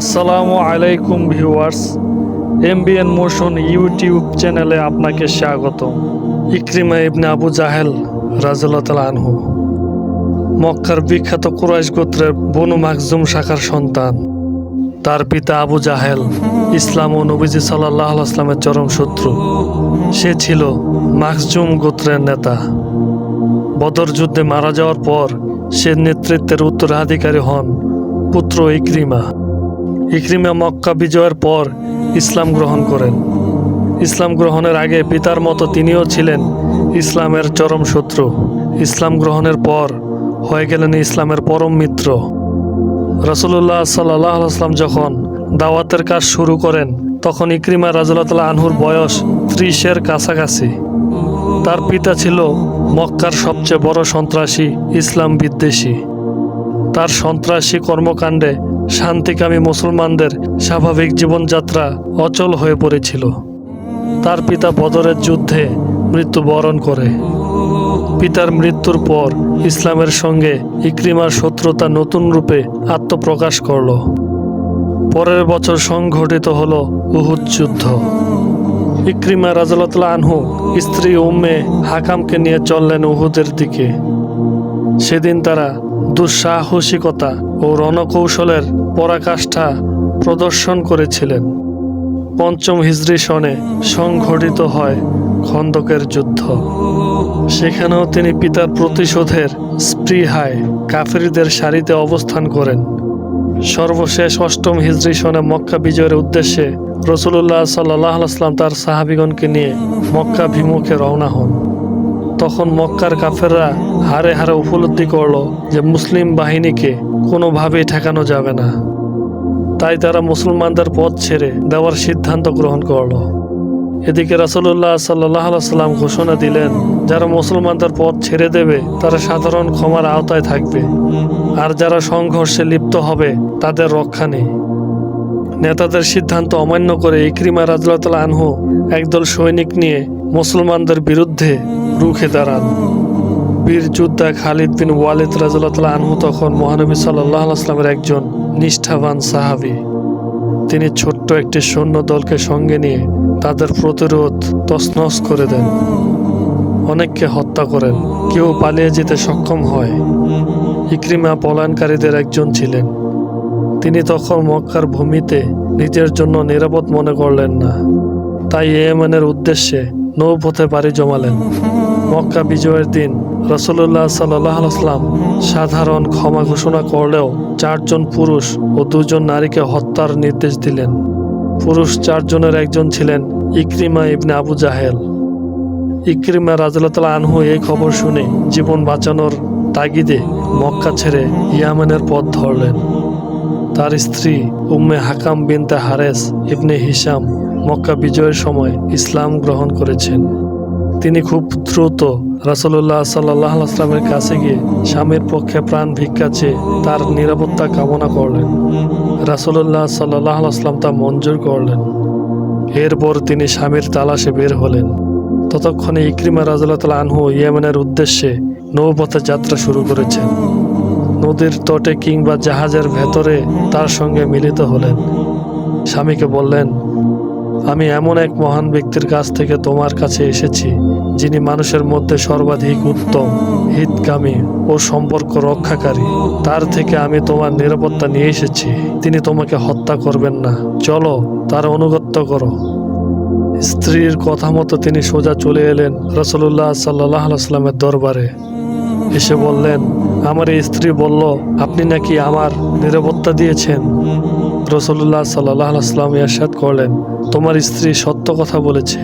আসসালামু আলাইকুম viewers, MBN motion YouTube চ্যানেলে আপনাকে স্বাগত ইকরিমা ইবনে আবু জাহেল রাজুল্লাহ আনহু, মক্কার বিখ্যাত কুরাইশ গোত্রের বনু মাকজুম শাখার সন্তান। তার পিতা আবু জাহেল, ইসলাম ও নবীজি সাল্লাহ আসলামের চরম শত্রু। সে ছিল মাকজুম গোত্রের নেতা। বদর যুদ্ধে মারা যাওয়ার পর সে নেতৃত্বের উত্তরাধিকারী হন পুত্র ইকরিমা। ইকরিমা মক্কা বিজয়ের পর ইসলাম গ্রহণ করেন। ইসলাম গ্রহণের আগে পিতার মতো তিনিও ছিলেন ইসলামের চরম শত্রু। ইসলাম গ্রহণের পর হয়ে গেলেন ইসলামের পরম মিত্র। রসুল্লাহ সাল্লাহ আসলাম যখন দাওয়াতের কাজ শুরু করেন, তখন ইকরিমা রাজুল্লাহ আনহুর বয়স ত্রিশের কাছাকাছি। তার পিতা ছিল মক্কার সবচেয়ে বড় সন্ত্রাসী, ইসলাম বিদ্বেষী। তার সন্ত্রাসী কর্মকাণ্ডে শান্তিকামী মুসলমানদের স্বাভাবিক জীবনযাত্রা অচল হয়ে পড়েছিল। তার পিতা বদরের যুদ্ধে মৃত্যুবরণ করে। পিতার মৃত্যুর পর ইসলামের সঙ্গে ইক্রিমার শত্রুতা নতুন রূপে আত্মপ্রকাশ করল। পরের বছর সংঘটিত হল উহুদ যুদ্ধ। ইক্রিমা রাজলতলা আনহু স্ত্রী উম্মে হাকামকে নিয়ে চললেন উহুদের দিকে। সেদিন তারা দুঃসাহসিকতা ও রণকৌশলের পরাকাষ্ঠা প্রদর্শন করেছিলেন। পঞ্চম হিজরি সনে সংঘটিত হয় খন্দকের যুদ্ধ। সেখানেও তিনি পিতার প্রতিশোধের স্পৃহায় কাফেরিদের সারিতে অবস্থান করেন। সর্বশেষ অষ্টম হিজরি সনে মক্কা বিজয়ের উদ্দেশ্যে রসুল্লাহ সাল্লাহ আসলাম তার সাহাবিগণকে নিয়ে মক্কা বিমুখে রওনা হন। তখন মক্কার কাফেররা হারে হারে উপলব্ধি করল যে মুসলিম বাহিনীকে কোনোভাবেই ঠেকানো যাবে না। তাই তারা মুসলমানদের পথ ছেড়ে দেওয়ার সিদ্ধান্ত গ্রহণ করল। এদিকে রাসুল্লাহ সাল্লাহ সাল্লাম ঘোষণা দিলেন, যারা মুসলমানদের পথ ছেড়ে দেবে, তারা সাধারণ ক্ষমার আওতায় থাকবে। আর যারা সংঘর্ষে লিপ্ত হবে, তাদের রক্ষা নেই। নেতাদের সিদ্ধান্ত অমান্য করে ইকরিমা রাজুল্লাহ আনহু একদল সৈনিক নিয়ে মুসলমানদের বিরুদ্ধে রুখে দাঁড়ান। বীর যোদ্ধা খালিদ বিন ওয়ালিদ রাজুল্লাহ আনহু তখন মহানবী সাল্লাহ আসলামের একজন নিষ্ঠাবান সাহাবি। তিনি ছোট্ট একটি সৈন্য দলকে সঙ্গে নিয়ে তাদের প্রতিরোধ তছনছ করে দেন। অনেককে হত্যা করেন। কেউ পালিয়ে যেতে সক্ষম হয়। ইক্রিমা পলায়নকারীদের একজন ছিলেন। তিনি তখন মক্কার ভূমিতে নিজের জন্য নিরাপদ মনে করলেন না। তাই ইয়েমেনের উদ্দেশ্যে নৌপথে পাড়ি জমালেন। মক্কা বিজয়ের দিন রসুল্লাহ সাল্লাহ আসলাম সাধারণ ক্ষমা ঘোষণা করলেও চারজন পুরুষ ও দুজন নারীকে হত্যার নির্দেশ দিলেন। পুরুষ চারজনের একজন ছিলেন ইকরিমা ইবনে আবু জাহেল। ইকরিমা রাজুল্লাহ আনহু এই খবর শুনে জীবন বাঁচানোর তাগিদে মক্কা ছেড়ে ইয়ামেনের পথ ধরলেন। তার স্ত্রী উম্মে হাকাম বিনতে হারেস ইবনে হিসাম মক্কা বিজয়ের সময় ইসলাম গ্রহণ করেছেন। তিনি খুব দ্রুত রাসুল্লাহ সাল্লাহ আসলামের কাছে গিয়ে স্বামীর পক্ষে প্রাণ ভিক্ষা চেয়ে তার নিরাপত্তা কামনা করলেন। রাসুল্লাহ সাল্লাহ আসলাম তা মঞ্জুর করলেন। এরপর তিনি স্বামীর তালাশে বের হলেন। ততক্ষণে ইকরিমা রাজুল্লাহ আনহু ইয়েমেনের উদ্দেশ্যে নৌপথে যাত্রা শুরু করেছেন। নদীর তটে কিংবা জাহাজের ভেতরে তার সঙ্গে মিলিত হলেন। স্বামীকে বললেন আমি এমন এক মহান ব্যক্তির কাছ থেকে তোমার কাছে এসেছি, যিনি মানুষের মধ্যে সর্বাধিক উত্তম হিতকামী ও সম্পর্ক রক্ষাকারী। তার থেকে আমি তোমার নিরাপত্তা নিয়ে এসেছি, তিনি তোমাকে হত্যা করবেন না। চলো, তার অনুগত্য করো। স্ত্রীর কথা মতো তিনি সোজা চলে এলেন রসুল্লাহ সাল্লাহ আসলামের দরবারে। এসে বললেন, আমার এই স্ত্রী বলল, আপনি নাকি আমার নিরাপত্তা দিয়েছেন? রসুল্লাহ সাল্লাহ আসলাম ইয়াসাদ করলেন তোমার স্ত্রী সত্য কথা বলেছে।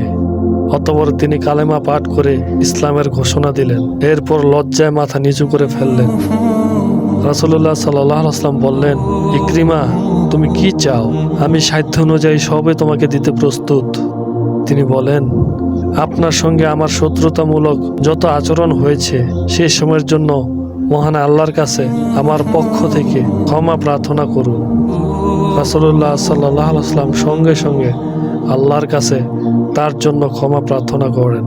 অতপর তিনি কালেমা পাঠ করে ইসলামের ঘোষণা দিলেন। এরপর লজ্জায় মাথা নিচু করে ফেললেন। রাসুল্লাহ সাল্লাহ আসলাম বললেন, ইকরিমা, তুমি কি চাও? আমি সাধ্য অনুযায়ী সবে তোমাকে দিতে প্রস্তুত। তিনি বলেন, আপনার সঙ্গে আমার শত্রুতামূলক যত আচরণ হয়েছে সেই সময়ের জন্য মহান আল্লাহর কাছে আমার পক্ষ থেকে ক্ষমা প্রার্থনা করুন। রাসুল্লাহ সাল্লাহ আসলাম সঙ্গে সঙ্গে আল্লাহর কাছে তার জন্য ক্ষমা প্রার্থনা করেন।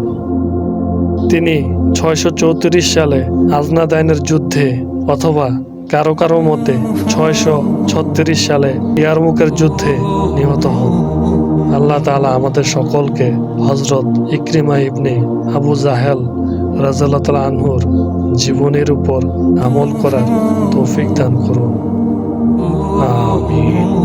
তিনি ছয়শো চৌত্রিশ সালে আজনাদাইনের যুদ্ধে অথবা কারও কারও মতে ছয়শো ছত্রিশ সালে ইয়ারমুকের যুদ্ধে নিহত হন। আল্লাহ তাআলা আমাদের সকলকে হজরত ইকরিমা ইবনে আবু জাহেল রাজাল্লাহ তালা আনহুর জীবনের উপর আমল করার তৌফিক দান করুন। আমিন।